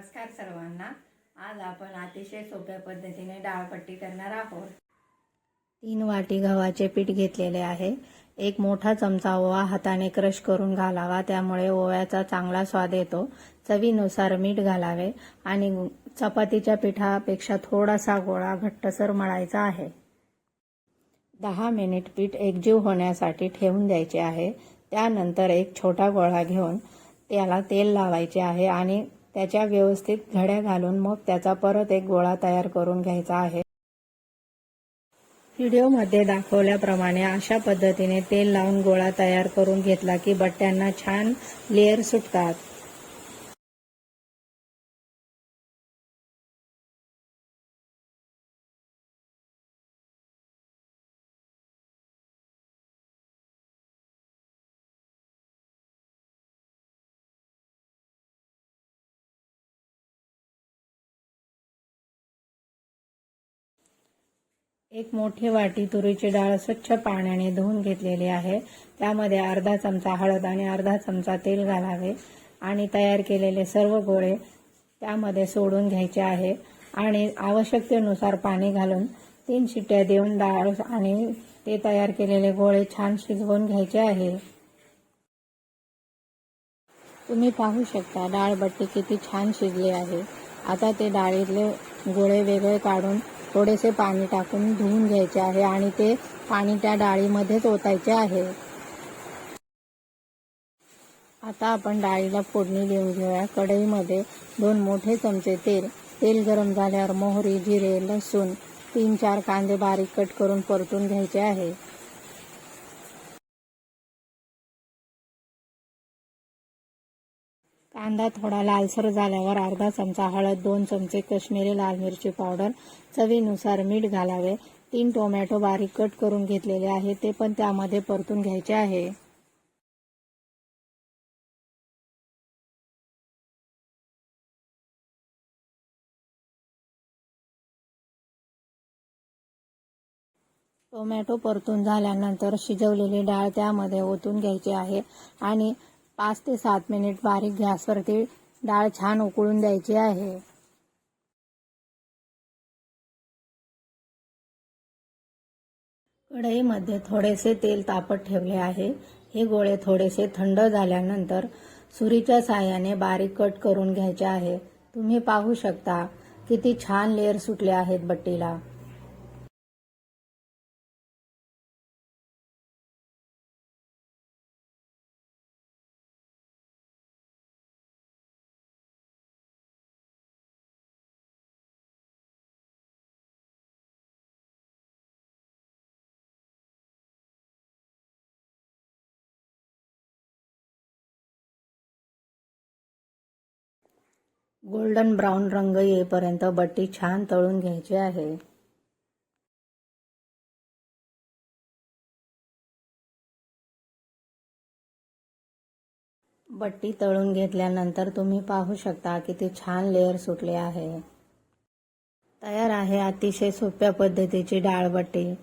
नमस्कार सर्वांना. आज आपण अतिशय सोप्या पद्धतीने डाळपट्टी करणार आहोत. तीन वाटी गव्हाचे पीठ घेतलेले आहे. एक मोठा चमचा ओवा हाताने क्रश करून घालावा त्यामुळे ओव्याचा चांगला स्वाद येतो. चवीनुसार मीठ घालावे आणि चपातीच्या पिठापेक्षा थोडासा गोळा घट्टसर मळायचा आहे. दहा मिनिट पीठ एकजीव होण्यासाठी ठेवून द्यायचे आहे. त्यानंतर एक छोटा गोळा घेऊन त्याला तेल लावायचे आहे आणि त्याच्या व्यवस्थित घड्या घालून मग त्याचा परत एक गोळा तयार करून घ्यायचा आहे. व्हिडिओमध्ये दाखवल्याप्रमाणे अशा पद्धतीने तेल लावून गोळा तयार करून घेतला की बट्ट्यांना छान लेअर सुटतात. एक मोठी वाटी तुरीची डाळ स्वच्छ पाण्याने धुवून घेतलेली आहे. त्यामध्ये अर्धा चमचा हळद आणि अर्धा चमचा तेल घालावे आणि तयार केलेले सर्व गोळे त्यामध्ये सोडून घ्यायचे आहे. आणि आवश्यकतेनुसार पाणी घालून तीन शिट्ट्या देऊन डाळ आणि ते तयार केलेले गोळे छान शिजवून घ्यायचे आहे. तुम्ही पाहू शकता डाळ बट्टी किती छान शिजली आहे. आता ते डाळीतले गोळे वेगळे काढून थोडेसे पाणी टाकून धुवून घ्यायचे आहे आणि ते पाणी त्या डाळीमध्येच ओतायचे आहे. आता आपण डाळीला फोडणी देऊन घेऊया. कढईमध्ये दोन मोठे चमचे तेल. तेल गरम झाल्यावर मोहरी जिरे लसूण तीन चार कांदे बारीक कट करून परतून घ्यायचे आहे. कांदा थोडा लालसर झाल्यावर अर्धा चमचा हळद दोन चमचे कश्मीरी लाल मिरची पावडर चवीनुसार मीठ घालावे. तीन टोमॅटो बारीक कट करून घेतलेले आहे ते पण त्यामध्ये परतून घ्यायचे आहे. टोमॅटो परतून झाल्यानंतर शिजवलेली डाळ त्यामध्ये ओतून घ्यायची आहे आणि पाच ते सात मिनिट बारीक गॅसवरती डाळ छान उकळून द्यायची आहे. कढईमध्ये थोडेसे तेल तापत ठेवले आहे. हे गोळे थोडेसे थंड झाल्यानंतर सुरीच्या साह्याने बारीक कट करून घ्यायचे आहे. तुम्ही पाहू शकता किती छान लेअर सुटले आहेत बट्टीला. गोल्डन ब्राऊन रंग येईपर्यंत बट्टी छान तळून घ्यायची आहे. बट्टी तळून घेतल्यानंतर तुम्ही पाहू शकता किती छान लेअर सुटले आहे. तयार आहे अतिशय सोप्या पद्धतीची डाळ बट्टी.